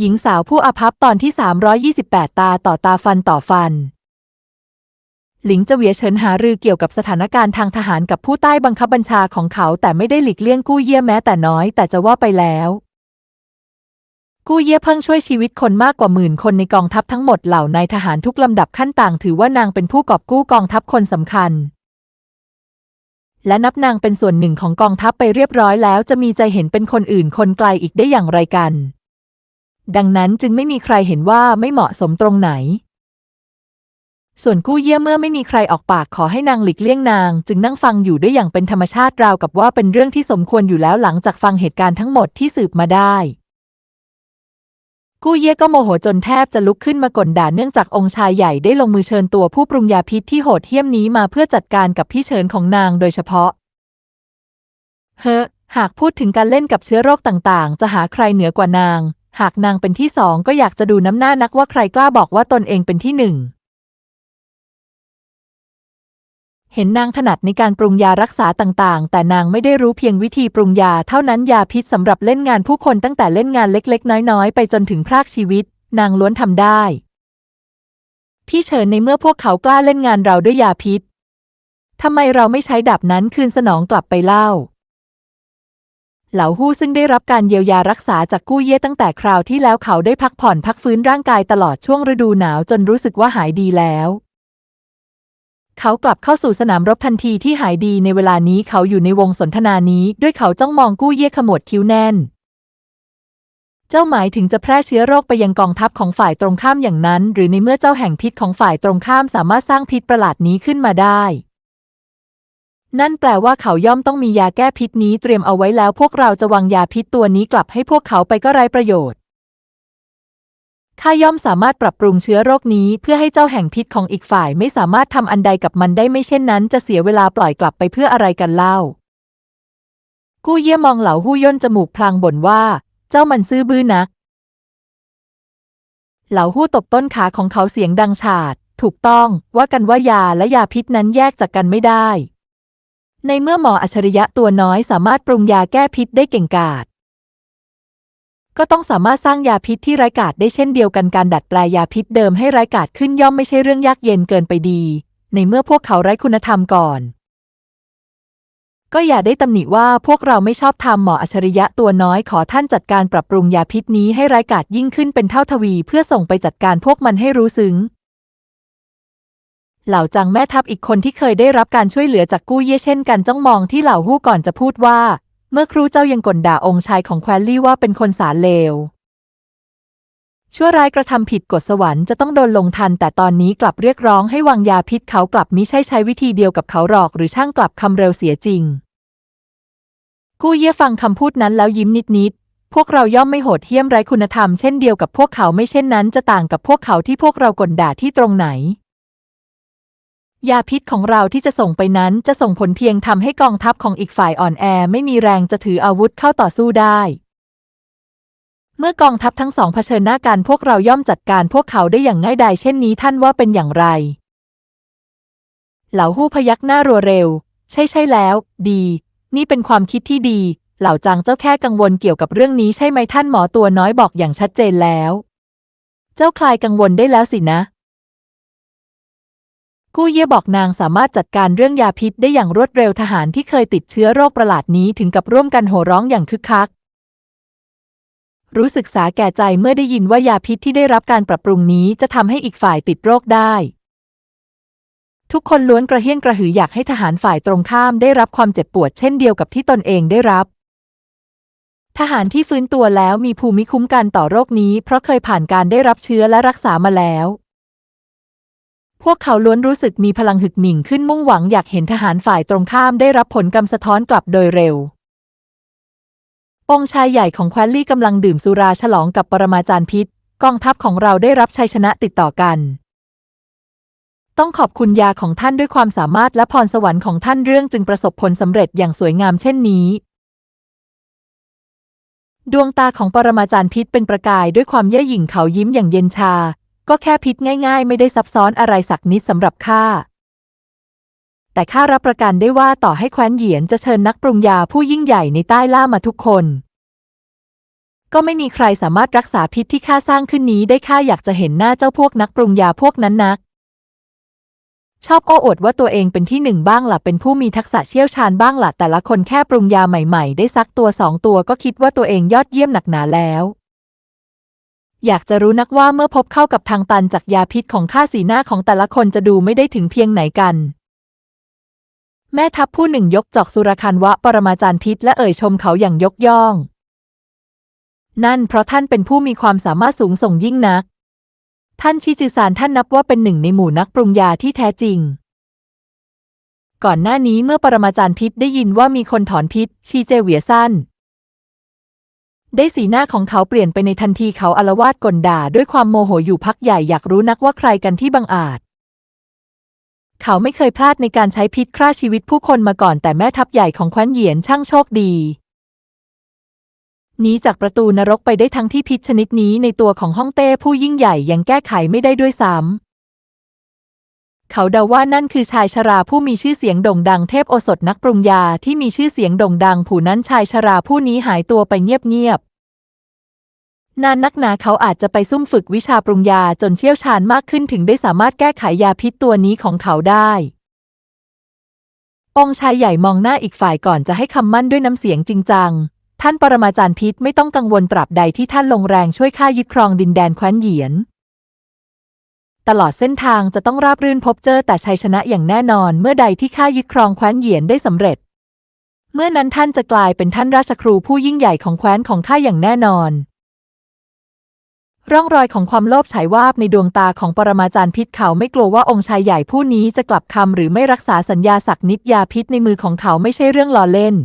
หญิงสาวผู้อาภัพตอนที่ 328 ตาต่อตาฟันต่อฟัน หลิงเจเวียเฉินหารือเกี่ยวกับสถานการณ์ทางทหารกับผู้ใต้บังคับบัญชาของเขา แต่ไม่ได้หลีกเลี่ยงกู้เยี่ยแม้แต่น้อยแต่จะว่าไปแล้ว กู้เย่เพิ่งช่วยชีวิตคนมากกว่าหมื่นคนในกองทัพทั้งหมดเหล่านายทหารทุกลำดับขั้นต่าง ถือว่านางเป็นผู้กอบกู้กองทัพคนสำคัญและนับนางเป็นส่วนหนึ่งของกองทัพไปเรียบร้อยแล้วจะมีใจเห็นเป็นคนอื่นคนไกลอีกได้อย่างไรกัน ดังนั้นจึงไม่มีใครเห็นว่าไม่เหมาะสมตรงไหน ส่วนกู้เยี่ยเมื่อไม่มีใครออกปากขอให้นางหลีกเลี่ยงนาง จึงนั่งฟังอยู่ด้วยอย่างเป็นธรรมชาติราวกับว่าเป็นเรื่องที่สมควรอยู่แล้วหลังจากฟังเหตุการณ์ทั้งหมดที่สืบมาได้ กู้เย่ก็โมโหจนแทบจะลุกขึ้นมากลด่าเนื่องจากองค์ชายใหญ่ได้ลงมือเชิญตัวผู้ปรุงยาพิษที่โหดเหี้ยมนี้มาเพื่อจัดการกับพี่เชิญของนางโดยเฉพาะ เฮ้อหากพูดถึงการเล่นกับเชื้อโรคต่างๆ จะหาใครเหนือกว่านาง หากนางเป็นที่สองก็อยากจะดูน้ำหน้านักว่าใครกล้าบอกว่าตนเองเป็นที่หนึ่ง เห็นนางถนัดในการปรุงยารักษาต่างๆ แต่นางไม่ได้รู้เพียงวิธีปรุงยาเท่านั้นยาพิษสำหรับเล่นงานผู้คนตั้งแต่เล่นงานเล็ก ๆ น้อย ๆ ไปจนถึงพรากชีวิต นางล้วนทำได้ พี่เฉินในเมื่อพวกเขากล้าเล่นงานเราด้วยยาพิษทำไมเราไม่ใช้ดาบนั้นคืนสนองกลับไปเล่า เหลาฮู้ซึ่งได้รับการเยียวยารักษาจากกู้เย่ตั้งแต่คราวที่แล้วเขาได้พักผ่อนพักฟื้นร่างกายตลอดช่วงฤดูหนาวจนรู้สึกว่าหายดีแล้ว เขากลับเข้าสู่สนามรบทันทีที่หายดีในเวลานี้เขาอยู่ในวงสนทนานี้ ด้วยเขาจ้องมองกู้เย่ขมวดคิ้วแน่น เจ้าหมายถึงจะแพร่เชื้อโรคไปยังกองทัพของฝ่ายตรงข้ามอย่างนั้น หรือในเมื่อเจ้าแห่งพิษของฝ่ายตรงข้ามสามารถสร้างพิษประหลาดนี้ขึ้นมาได้ นั่นแปลว่าเขาย่อมต้องมียาแก้พิษนี้เตรียมเอาไว้แล้ว พวกเราจะวางยาพิษตัวนี้กลับให้พวกเขาไปก็ไร้ประโยชน์ข้าย่อมสามารถปรับปรุงเชื้อโรคนี้เพื่อให้เจ้าแห่งพิษของอีกฝ่ายไม่สามารถทำอันใดกับมันได้ไม่เช่นนั้น จะเสียเวลาปล่อยกลับไปเพื่ออะไรกันเล่า กู้เยี่ยมองเหล่าหู้ย่นจมูกพลางบ่นว่า เจ้ามันซื่อบื้อนัก เหล่าหู้ตบต้นขาของเขาเสียงดังฉาด ถูกต้องว่ากันว่ายาและยาพิษนั้นแยกจากกันไม่ได้ ในเมื่อหมออัจฉริยะตัวน้อยสามารถปรุงยาแก้พิษได้เก่งกาจก็ต้องสามารถสร้างยาพิษที่ไร้กาจได้เช่นเดียวกันการดัดแปลยาพิษเดิมให้ไร้กาจขึ้นย่อมไม่ใช่เรื่องยากเย็นเกินไปดี ในเมื่อพวกเขาไร้คุณธรรมก่อน ก็อย่าได้ตำหนิว่าพวกเราไม่ชอบทำหมออัจฉริยะตัวน้อยขอท่านจัดการปรับปรุงยาพิษนี้ให้ไร้กาจยิ่งขึ้นเป็นเท่าทวี เพื่อส่งไปจัดการพวกมันให้รู้ซึ้ง เหล่าจังแม่ทัพอีกคนที่เคยได้รับการช่วยเหลือจากกู้เย่เช่นกันจ้องมองที่เหล่าฮู้ก่อนจะพูดว่า เมื่อครูเจ้ายังกลด่าองค์ชายของแควนลี่ว่าเป็นคนสารเลว ชั่วร้ายกระทำผิดกฎสวรรค์จะต้องโดนลงทัน แต่ตอนนี้กลับเรียกร้องให้วางยาพิษเขากลับมิใช่ใช้วิธีเดียวกับเขาหรอก หรือช่างกลับคำเร็วเสียจริง กู้เย่ฟังคำพูดนั้นแล้วยิ้มนิดๆพวกเราย่อมไม่โหดเหี้ยมไร้คุณธรรมเช่นเดียวกับพวกเขาไม่เช่นนั้นจะต่างกับพวกเขาที่พวกเรากลด่าที่ตรงไหน ยาพิษของเราที่จะส่งไปนั้นจะส่งผลเพียงทำให้กองทัพของอีกฝ่ายอ่อนแอไม่มีแรงจะถืออาวุธเข้าต่อสู้ได้ เมื่อกองทัพทั้งสองเผชิญหน้ากันพวกเราย่อมจัดการพวกเขาได้อย่างง่ายดายเช่นนี้ท่านว่าเป็นอย่างไร เหล่าฮู้พยักหน้ารัวเร็ว ใช่ใช่แล้ว ดี นี่เป็นความคิดที่ดี เหล่าจางเจ้าแค่กังวลเกี่ยวกับเรื่องนี้ใช่ไหมท่านหมอตัวน้อยบอกอย่างชัดเจนแล้ว เจ้าคลายกังวลได้แล้วสินะ กู้เย่บอกนางสามารถจัดการเรื่องยาพิษได้อย่างรวดเร็วทหารที่เคยติดเชื้อโรคประหลาดนี้ถึงกับร่วมกันโห่ร้องอย่างคึกคัก รู้สึกสาแก่ใจเมื่อได้ยินว่ายาพิษที่ได้รับการปรับปรุงนี้จะทำให้อีกฝ่ายติดโรคได้ ทุกคนล้วนกระเฮี้ยนกระหืออยากให้ทหารฝ่ายตรงข้ามได้รับความเจ็บปวดเช่นเดียวกับที่ตนเองได้รับทหารที่ฟื้นตัวแล้วมีภูมิคุ้มกันต่อโรคนี้เพราะเคยผ่านการได้รับเชื้อและรักษามาแล้ว พวกเขาล้วนรู้สึกมีพลังหึกหมิ่งขึ้นมุ่งหวังอยากเห็นทหารฝ่ายตรงข้ามได้รับผลกรรมสะท้อนกลับโดยเร็ว องชายใหญ่ของแควนลี่กำลังดื่มสุราฉลองกับปรมาจารย์พิษ กองทัพของเราได้รับชัยชนะติดต่อกัน ต้องขอบคุณยาของท่านด้วยความสามารถและพรสวรรค์ของท่านเรื่องจึงประสบผลสำเร็จอย่างสวยงามเช่นนี้ ดวงตาของปรมาจารย์พิษเป็นประกายด้วยความเย่อหยิ่งเขายิ้มอย่างเย็นชา ก็แค่พิษง่าย ๆ ไม่ได้ซับซ้อนอะไรสักนิดสำหรับข้า แต่ข้ารับประกันได้ว่าต่อให้แคว้นเหยียนจะเชิญนักปรุงยาผู้ยิ่งใหญ่ในใต้ล่ามาทุกคน ก็ไม่มีใครสามารถรักษาพิษที่ข้าสร้างขึ้นนี้ได้ข้าอยากจะเห็นหน้าเจ้าพวกนักปรุงยาพวกนั้นนัก ชอบโอ้อวดว่าตัวเองเป็นที่หนึ่งบ้างล่ะเป็นผู้มีทักษะเชี่ยวชาญบ้างล่ะแต่ละคนแค่ปรุงยาใหม่ๆ ได้ซักตัวสองตัวก็คิดว่าตัวเองยอดเยี่ยมหนักหนาแล้ว อยากจะรู้นักว่าเมื่อพบเข้ากับทางตันจากยาพิษของข้าสีหน้าของแต่ละคนจะดูไม่ได้ถึงเพียงไหนกัน แม่ทัพผู้หนึ่งยกจอกสุรคันวะปรมาจารย์พิษและเอ่ยชมเขาอย่างยกย่อง นั่นเพราะท่านเป็นผู้มีความสามารถสูงส่งยิ่งนัก ท่านชิจิซานท่านนับว่าเป็นหนึ่งในหมู่นักปรุงยาที่แท้จริงก่อนหน้านี้เมื่อปรมาจารย์พิษได้ยินว่ามีคนถอนพิษ ชีเจเหวียสั้น ได้สีหน้าของเขาเปลี่ยนไปในทันทีเขาอารวาสกลด่าด้วยความโมโหอยู่พักใหญ่อยากรู้นักว่าใครกันที่บังอาจ เขาไม่เคยพลาดในการใช้พิษฆ่าชีวิตผู้คนมาก่อนแต่แม่ทัพใหญ่ของแคว้นเหยียนช่างโชคดีหนีจากประตูนรกไปได้ทั้งที่พิษชนิดนี้ในตัวของฮ่องเต้ผู้ยิ่งใหญ่ยังแก้ไขไม่ได้ด้วยซ้ำ เขาเดาว่านั่นคือชายชราผู้มีชื่อเสียงโด่งดังเทพโอสถนักปรุงยาที่มีชื่อเสียงโด่งดัง ผู้นั้นชายชราผู้นี้หายตัวไปเงียบๆ นานนักหนาเขาอาจจะไปซุ่มฝึกวิชาปรุงยาจนเชี่ยวชาญมากขึ้นถึงได้สามารถแก้ไขยาพิษตัวนี้ของเขาได้ องค์ชายใหญ่มองหน้าอีกฝ่ายก่อนจะให้คำมั่นด้วยน้ำเสียงจริงจัง ท่านปรมาจารย์พิษไม่ต้องกังวลตราบใดที่ท่านลงแรงช่วยข้ายึดครองดินแดนแคว้นเหยียน ตลอดเส้นทางจะต้องราบรื่นพบเจอแต่ชัยชนะอย่างแน่นอนเมื่อใดที่ข้ายึดครองแคว้นเหยียนได้สำเร็จ เมื่อนั้นท่านจะกลายเป็นท่านราชครูผู้ยิ่งใหญ่ของแคว้นของข้าอย่างแน่นอน ร่องรอยของความโลภฉายวาบในดวงตาของปรมาจารย์พิษเขาไม่กลัวว่าองค์ชายใหญ่ผู้นี้จะกลับคำหรือไม่รักษาสัญญาศักนิดยาพิษในมือของเขาไม่ใช่เรื่องล้อเล่น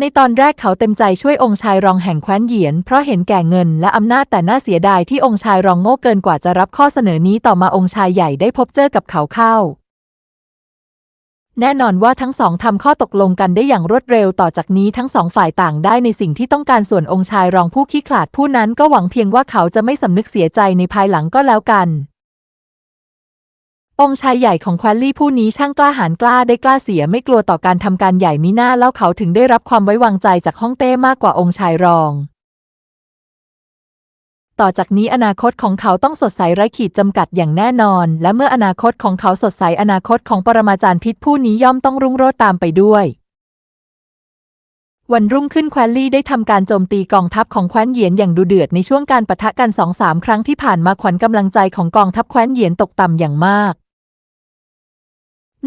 ในตอนแรกเขาเต็มใจช่วยองค์ชายรองแห่งแคว้นเหยียน เพราะเห็นแก่เงินและอำนาจแต่น่าเสียดายที่องค์ชายรองโง่เกินกว่าจะรับข้อเสนอนี้ต่อมาองค์ชายใหญ่ได้พบเจอกับเขาเข้า แน่นอนว่าทั้งสองทำข้อตกลงกันได้อย่างรวดเร็วต่อจากนี้ทั้งสองฝ่ายต่างได้ในสิ่งที่ต้องการส่วนองค์ชายรองผู้ขี้ขลาดผู้นั้นก็หวังเพียงว่าเขาจะไม่สำนึกเสียใจในภายหลังก็แล้วกัน องค์ชายใหญ่ของแควนลี่ผู้นี้ช่างกล้าหาญกล้าได้กล้าเสียไม่กลัวต่อการทำการใหญ่มิหน่าแล้วเขาถึงได้รับความไว้วางใจจากฮ่องเต้มากกว่าองค์ชายรอง ต่อจากนี้อนาคตของเขาต้องสดใสไร้ขีดจำกัดอย่างแน่นอน และเมื่ออนาคตของเขาสดใสอนาคตของปรมาจารย์พิษผู้นี้ย่อมต้องรุ่งโรจน์ตามไปด้วยวันรุ่งขึ้นแควนลี่ได้ทำการโจมตีกองทัพของแคว้นเหยียนอย่างดุเดือดในช่วงการปะทะกันสองสามครั้งที่ผ่านมาขวัญกำลังใจของกองทัพแคว้นเหยียนตกต่ำอย่างมาก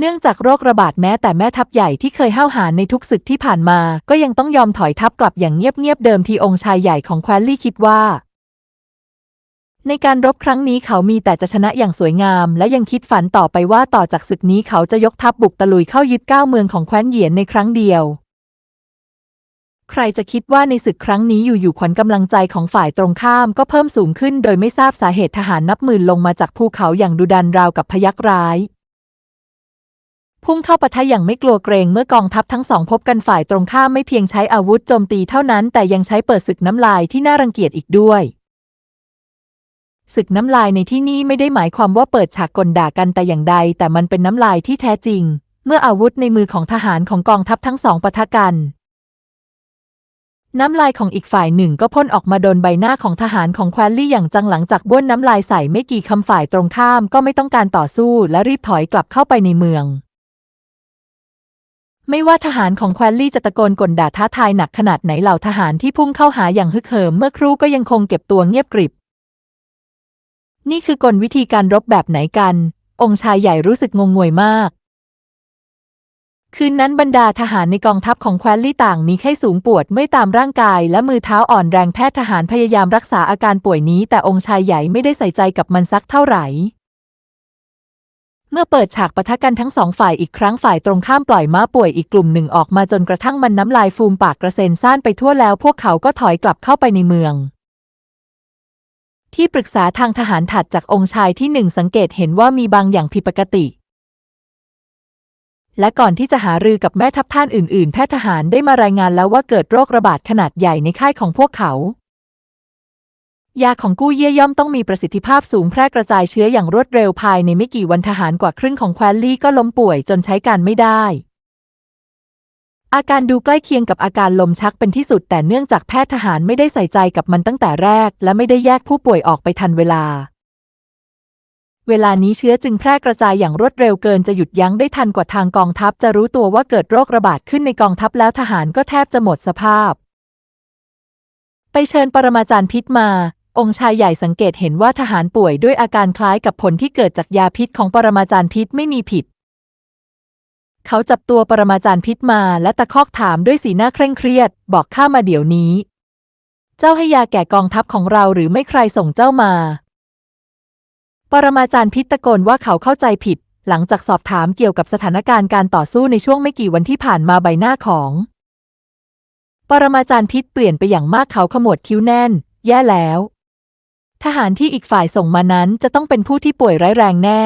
เนื่องจากโรคระบาดแม้แต่แม่ทัพใหญ่ที่เคยห้าวหาญในทุกศึกที่ผ่านมา ก็ยังต้องยอมถอยทัพกลับอย่างเงียบๆเดิมทีองค์ชายใหญ่ของแคว้นลี่คิดว่า ในการรบครั้งนี้เขามีแต่จะชนะอย่างสวยงาม และยังคิดฝันต่อไปว่าต่อจากศึกนี้เขาจะยกทัพบุกตะลุยเข้ายึดเก้าเมืองของแคว้นเหยียนในครั้งเดียว ใครจะคิดว่าในศึกครั้งนี้อยู่ๆขวัญกำลังใจของฝ่ายตรงข้ามก็เพิ่มสูงขึ้น โดยไม่ทราบสาเหตุทหารนับหมื่นลงมาจากภูเขาอย่างดุดันราวกับพยักร้าย พุ่งเข้าปะทะอย่างไม่กลัวเกรงเมื่อกองทัพทั้งสองพบกันฝ่ายตรงข้ามไม่เพียงใช้อาวุธโจมตีเท่านั้น แต่ยังใช้เปิดศึกน้ำลายที่น่ารังเกียจอีกด้วยศึกน้ำลายในที่นี้ไม่ได้หมายความว่าเปิดฉากกลด่ากันแต่อย่างใด แต่มันเป็นน้ำลายที่แท้จริง เมื่ออาวุธในมือของทหารของกองทัพทั้งสองปะทะกัน น้ำลายของอีกฝ่ายหนึ่งก็พ่นออกมาโดนใบหน้าของทหารของแควนลี่อย่างจังหลังจากบ้วนน้ำลายใส่ไม่กี่คำฝ่ายตรงข้ามก็ไม่ต้องการต่อสู้และรีบถอยกลับเข้าไปในเมือง ไม่ว่าทหารของแควนลี่จะตะโกนกลด่าท้าทายหนักขนาดไหนเหล่าทหารที่พุ่งเข้าหาอย่างฮึกเหิมเมื่อครู่ก็ยังคงเก็บตัวเงียบกริบ นี่คือกลวิธีการรบแบบไหนกัน องค์ชายใหญ่รู้สึกงงงวยมาก คืนนั้นบรรดาทหารในกองทัพของแควนลี่ต่างมีไข้สูงปวดเมื่อยตามร่างกาย และมือเท้าอ่อนแรงแพทย์ทหารพยายามรักษาอาการป่วยนี้ แต่องค์ชายใหญ่ไม่ได้ใส่ใจกับมันสักเท่าไหร่ เมื่อเปิดฉากปะทะกันทั้งสองฝ่ายอีกครั้งฝ่ายตรงข้ามปล่อยม้าป่วยอีกกลุ่มหนึ่งออกมาจนกระทั่งมันน้ำลายฟูมปากกระเซ็นซ่านไปทั่วแล้วพวกเขาก็ถอยกลับเข้าไปในเมือง ที่ปรึกษาทางทหารถัดจากองค์ชายที่หนึ่งสังเกตเห็นว่ามีบางอย่างผิดปกติ และก่อนที่จะหารือกับแม่ทัพท่านอื่น ๆ แพทย์ทหารได้มารายงานแล้วว่าเกิดโรคระบาดขนาดใหญ่ในค่ายของพวกเขา ยาของกู้เย่ย่อมต้องมีประสิทธิภาพสูงแพร่กระจายเชื้ออย่างรวดเร็วภายในไม่กี่วันทหารกว่าครึ่งของแคว้นลี่ก็ล้มป่วยจนใช้การไม่ได้ อาการดูใกล้เคียงกับอาการลมชักเป็นที่สุด แต่เนื่องจากแพทย์ทหารไม่ได้ใส่ใจกับมันตั้งแต่แรก และไม่ได้แยกผู้ป่วยออกไปทันเวลา เวลานี้เชื้อจึงแพร่กระจายอย่างรวดเร็วเกินจะหยุดยั้งได้ทันกว่าทางกองทัพ จะรู้ตัวว่าเกิดโรคระบาดขึ้นในกองทัพแล้วทหารก็แทบจะหมดสภาพไปเชิญปรมาจารย์พิษมา องค์ชายใหญ่สังเกตเห็นว่าทหารป่วยด้วยอาการคล้ายกับผลที่เกิดจากยาพิษของปรมาจารย์พิษไม่มีผิด เขาจับตัวปรมาจารย์พิษมาและตะคอกถามด้วยสีหน้าเคร่งเครียด บอกข้ามาเดี๋ยวนี้ เจ้าให้ยาแก่กองทัพของเราหรือไม่ใครส่งเจ้ามา ปรมาจารย์พิษตะโกนว่าเขาเข้าใจผิด หลังจากสอบถามเกี่ยวกับสถานการณ์การต่อสู้ในช่วงไม่กี่วันที่ผ่านมาใบหน้าของปรมาจารย์พิษเปลี่ยนไปอย่างมากเขาขมวดคิ้วแน่น แย่แล้ว ทหารที่อีกฝ่ายส่งมานั้นจะต้องเป็นผู้ที่ป่วยร้ายแรงแน่